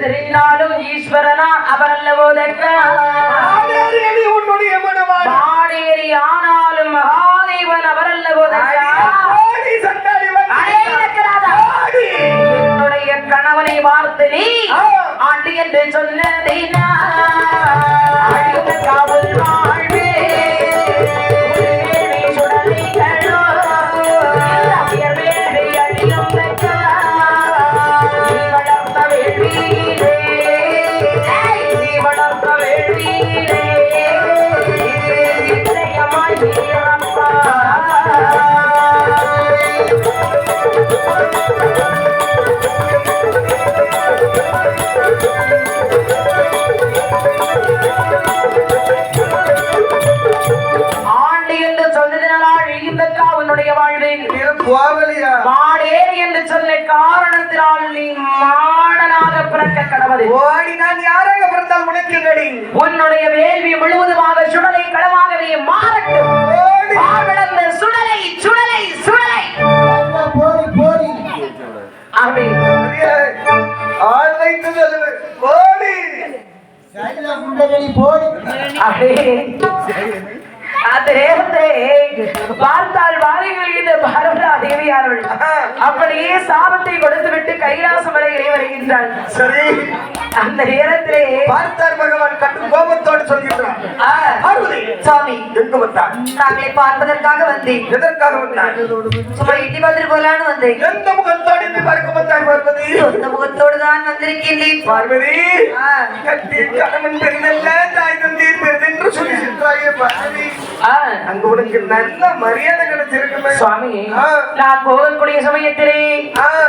தெரிந்தாலும் ஈஸ்வரனா அவர் அல்லவோ உன்னுடைய ஆனாலும் மகாதேவன் அவர் அல்லவோ என்னுடைய கணவனை பார்த்து நீ. ஆண்டு என்று சொன்னதை நான். காவல் மாடேறி என்று சொன்ன காரணத்தினால் நீ மாடனாக பிறக்க கடவுள். ஓடி நான் யாராக பிறந்தால் உனக்கு நடி உன்னுடைய வேள்வி முழுவதுமாக சுடலை களமாகவே மாறட்டும். சுடலை சுடலை சுடலை. அப்படி ஆள் பார்த்தால் வாரிகள் இந்த பாரதா தேவியார்கள். அப்படியே சாபத்தை கொடுத்து விட்டு கைலாச மலையிலே வருகின்றாள் சரி. அந்த நேரத்திலே பார்த்தார் பகவான் கட்டும் கோபத்தோடு பார்வதி சுவாமி. எங்கு வந்தான்? நாங்களை பார்ப்பதற்காக வந்தேன். எதற்காக வந்தான்? சும்மா இட்டி பார்த்துட்டு போலான்னு வந்தேன். எந்த முகத்தோடு என்னை பார்க்க வந்தான் பார்வதி? சொந்த முகத்தோடு தான் வந்திருக்கின்றேன். பார்வதி கட்டி கணவன் பெருதல்ல தாய் தந்தீர் பெருதென்று சொல்லி சென்றாயே பார்வதி. அங்க உனக்கு நல்ல மரியாதை கிடைச்சிருக்குமே சுவாமி. நான் போகக்கூடிய சமயத்திலே.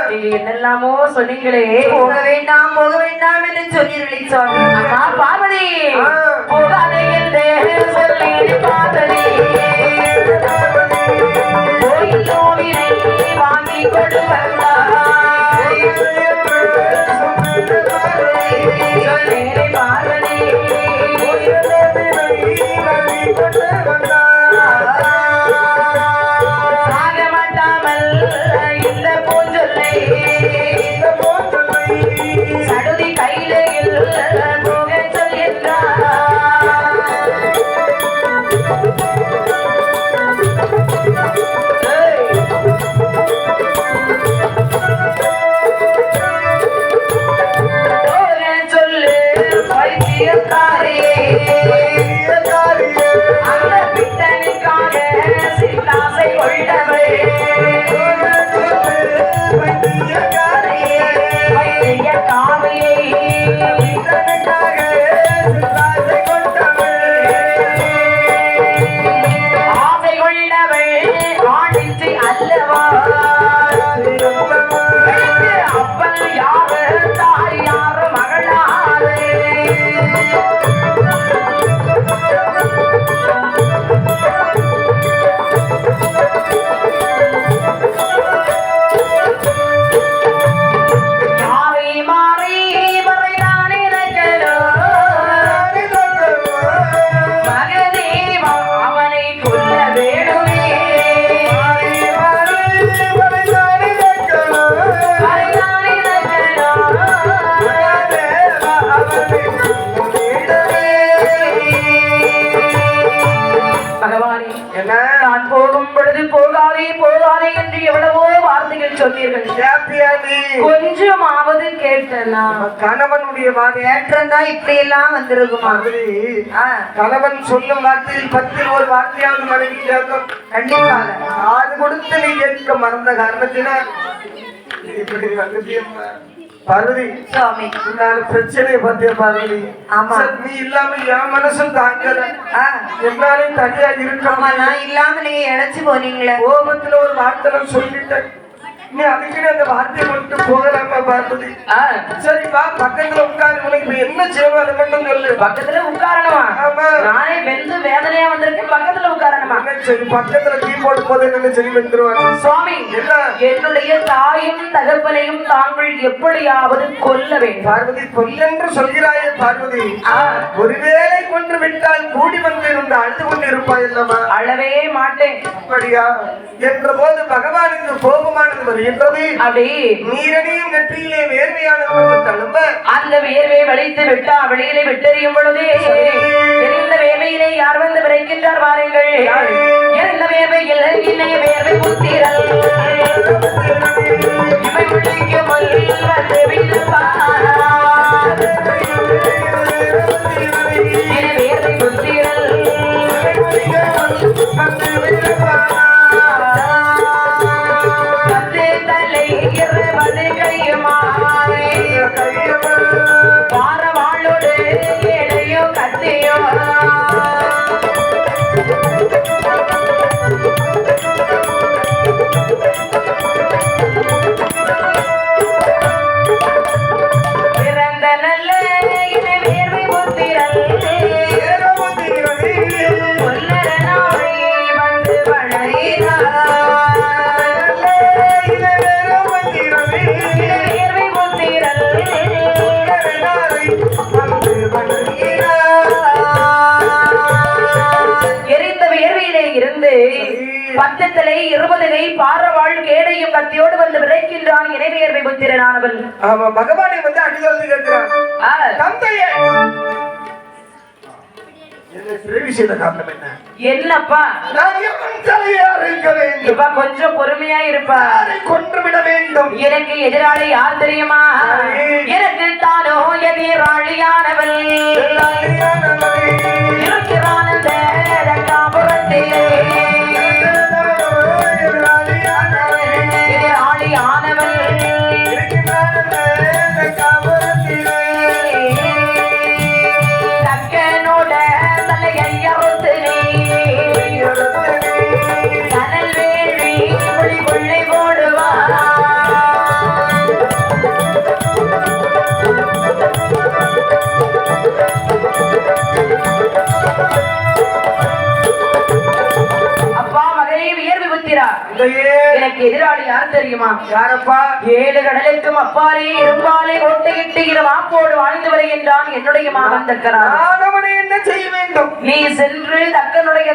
நீங்க என்னெல்லாமோ சொன்னீங்களே போக வேண்டாம் போக வேண்டாம் என்று சொன்னீர்களே சுவாமி அம்மா பார்வதி. போகாதே என்று சொல்லி கோயில் கோவிலை வாங்கி கொண்டு வந்தாய் நீ கொஞ்சமாவது கேட்டனா? கணவனுடைய வார்த்தை கேட்டிருந்தா இப்படி எல்லாம் வந்திருக்குமா கணவன் சொல்லும் வார்த்தையில் பத்தில் ஒரு வார்த்தையாவது மனைவி கேட்கும் கண்டிப்பாக. காது கொடுத்து நீ கேட்க மறந்த காரணத்தினால். இப்படி வந்துட்டியம்மா. பார்வதி சுவாமி. உன்னால பிரச்சனையை பார்த்தியா பார்வதி? ஆமா. நீ இல்லாம என் மனசும் தாங்கல. என்னாலும் தனியா இருக்க ஆமா நான் இல்லாம நீங்க இழைச்சு போனீங்களே. கோபத்துல ஒரு வார்த்தை சொல்லிட்டேன். நீ அதுக்குன்னு அந்த வார்த்தையை மட்டும் போகலாமா பார்வதி? ஆ, சரி வா பக்கத்துல உட்காரு. உனக்கு என்ன செய்யணும் அதை மட்டும் சொல்லு. பக்கத்துல உட்காரணுமா? ஆமா. நானே வெந்து வேதனையா வந்திருக்கேன். பக்கத்துல உட்காரணுமா? சரி பக்கத்துல டீ போட்டு போது என்ன சரி வந்துருவாங்க. சுவாமி என்ன? என்னுடைய தாயும் தகப்பனையும் தாங்கள் எப்படியாவது கொல்ல வேண்டும். பார்வதி பொல்லென்று சொல்கிறாயே பார்வதி. ஒருவேளை கொன்று விட்டால் கூடி வந்து இருந்து அழுது கொண்டு இருப்பாய் அல்லவா? அழவே மாட்டேன். அப்படியா? என்ற போது பகவானுக்கு கோபமானது சொல்கின்றது அப்படி. நீரடியும் நெற்றியிலே வேர்வையானது தழும்ப. அந்த வேர்வை வலித்து விட்டா வெளியிலே விட்டெறியும் பொழுதே. எரிந்த வேர்வையிலே யார் வந்து விரைக்கின்றார் வாருங்கள். எரிந்த வேர்வையில் இன்னைய வேர்வை புத்திரல் இவை வந்து விழுப்பார். என வந்து விரைக்கின்றான் இணைவியர்வை புத்திரனானவள். ஆமா பகவானை வந்து அடிதல் கேட்கிறான். தந்தையே. என்னப்பா? கொஞ்சம் பொறுமையா இருப்பா. கொன்று விட வேண்டும்? எனக்கு எதிராளி யார் தெரியுமா? எனக்கு தானோ எதிராளியானவள். எனக்கு எதிராளி யார் தெரியுமா? யாரப்பா? ஏழு கடலுக்கும் அப்பாலே இரும்பாலே ஒட்டையிட்டு இரு மாப்போடு வாழ்ந்து வருகின்றான் என்னுடைய மாமன் தக்கரான் என்ன செய்ய வேண்டும்? நீ சென்று தக்கனுடைய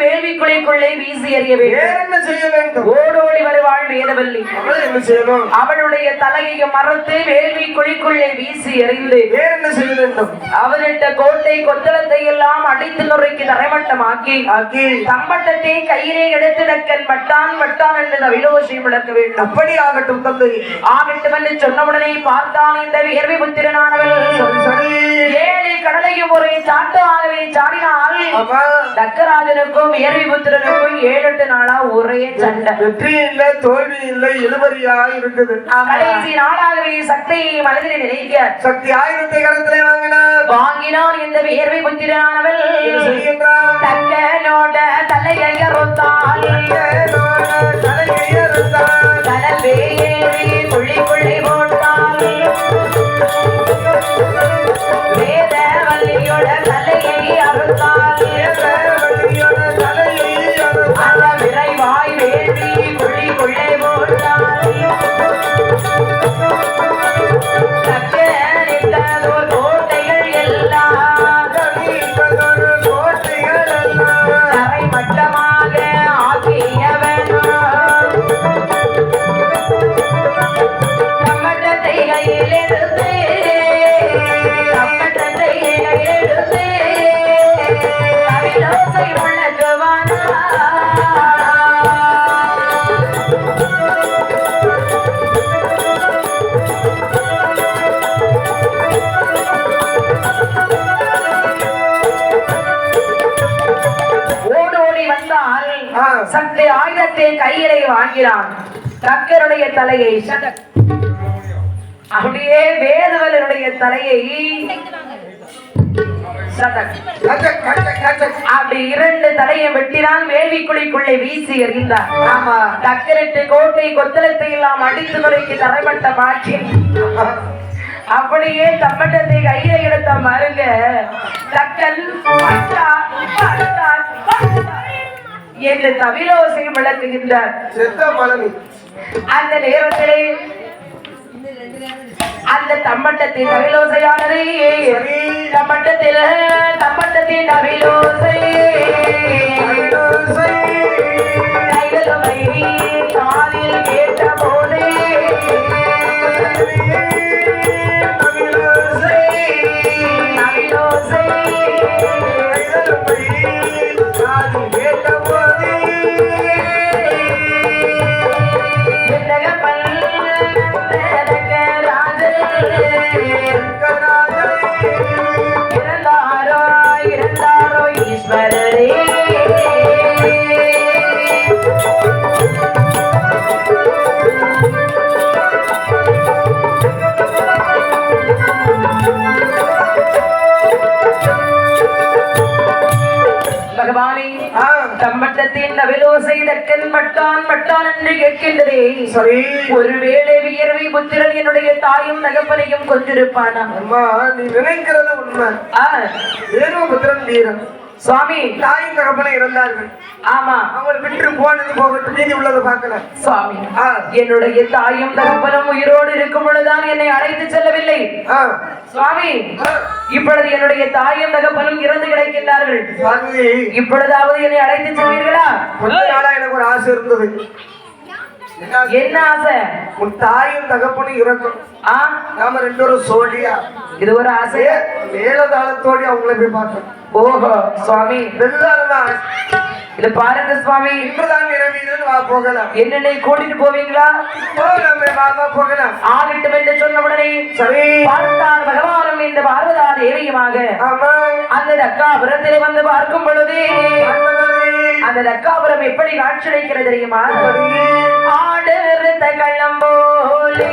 வேள்வி குழிக்குள்ளே வீசி எறிய வேற வேண்டும் என்ன செய்ய வேண்டும்? ஓடோடி வருவாள் வேதவல்லி. என்ன செய்யணும்? அவளுடைய தலையையும் மறந்து வேள்வி குழிக்குள்ளே வீசி எறிந்து வேற என்ன செய்ய வேண்டும்? அவனிட்ட கோட்டை கொத்தளத்தை எல்லாம் அடித்து நுரைக்கு தரைமட்டமாக்கி ஆக்கி தம்பட்டத்தை கையிலே எடுத்து டக்கன் பட்டான் பட்டான் என்று தவிலோசை முழக்க வேண்டும். அப்படி ஆகட்டும் தந்தை ஆகட்டும் என்று சொன்னவுடனே பார்த்தான் இந்த வியர்வை புத்திரனானவள். ஏழு கடலையும் ஒரு சாட்டமாகவே சாடினால் ஆமா தக்கராஜனுக்கும் வியர்வை புத்திரனுக்கும் ஏழு எட்டு நாளா ஒரே சண்டை. வெற்றி இல்லை தோல்வி இல்லை இழுபறியா இருக்குது கடைசி நாளாகவே சக்தியை மனதில் நினைக்க சக்தி ஆயுதத்தை கருத்திலே வாங்கினார். வாங்கினான் இந்த வியர்வை புத்திரனானவள் என்ன செய்கின்றார் தக்கனோட தலையை அறுத்தாள். சக்தி கையிலே வாங்கினான். தக்கருடைய தலையை அப்படியே வேதுவலனுடைய தலையை அப்படி இரண்டு தலையை வெட்டினால் வேள்விக்குழிக்குள்ளே வீசி எறிந்தார். ஆமா தக்கரிட்டு கோட்டை கொத்தளத்தை எல்லாம் அடித்து முறைக்கு தரைப்பட்ட தரைமட்டமாக்கி அப்படியே தம்மட்டத்தை கையில எடுத்த மருங்க தக்கல் என்று தவிலோசை விளக்குகின்றார். அந்த நேரத்திலே அந்த தம்மட்டத்தின் தவிலோசையானது சரி. தம்மட்டத்தில் தம்மட்டத்தின் தவிலோசை நவிலோ செய்த கண் மட்டான் என்று கேட்கின்றதே. சொல் ஒருவேளை வியர்வை புத்திரன் என்னுடைய தாயும் நகப்பனையும் கொண்டிருப்பானா அம்மா நீ நினைக்கிறது உண்மை. புத்திரன் வீரன். சுவாமி. தாயும் தகப்பனை இருந்தார்கள் ஆமா. அவங்க விட்டு போனது போகட்டும். மீதி உள்ளதை பார்க்கல. சுவாமி என்னுடைய தாயும் தகப்பனும் உயிரோடு இருக்கும் பொழுதுதான் என்னை அழைத்து செல்லவில்லை. சுவாமி. இப்பொழுது என்னுடைய தாயும் தகப்பனும் இறந்து கிடக்கின்றார்கள். பார்வதி இப்பொழுதாவது என்னை அழைத்து செல்வீர்களா? கொஞ்ச நாளா எனக்கு ஒரு ஆசை இருந்தது. என்ன ஆசை? உன் தாயும் தகப்பனும் இறக்கும். ஆ? நாம ரெண்டு பேரும் சோழியா. இது ஒரு ஆசையா மேலதாளத்தோடி அவங்கள போய் பார்த்தோம் ஓஹோ சுவாமி. இது பாருங்க சுவாமி. இன்றுதான் இரவின்னு வா போகலாம். என்னை கூட்டிட்டு போவீங்களா? போகலாமே ஆகட்டும் என்று சொன்ன உடனே சரி. பார்த்தான் பகவானும் இந்த பார்வதா தேவியுமாக. ஆமா. அந்த தக்காபுரத்திலே வந்து பார்க்கும் பொழுது அந்த தக்காபுரம் எப்படி காட்சியளிக்கிறது தெரியுமா. ஆடுருத்த கள்ளம் போலே.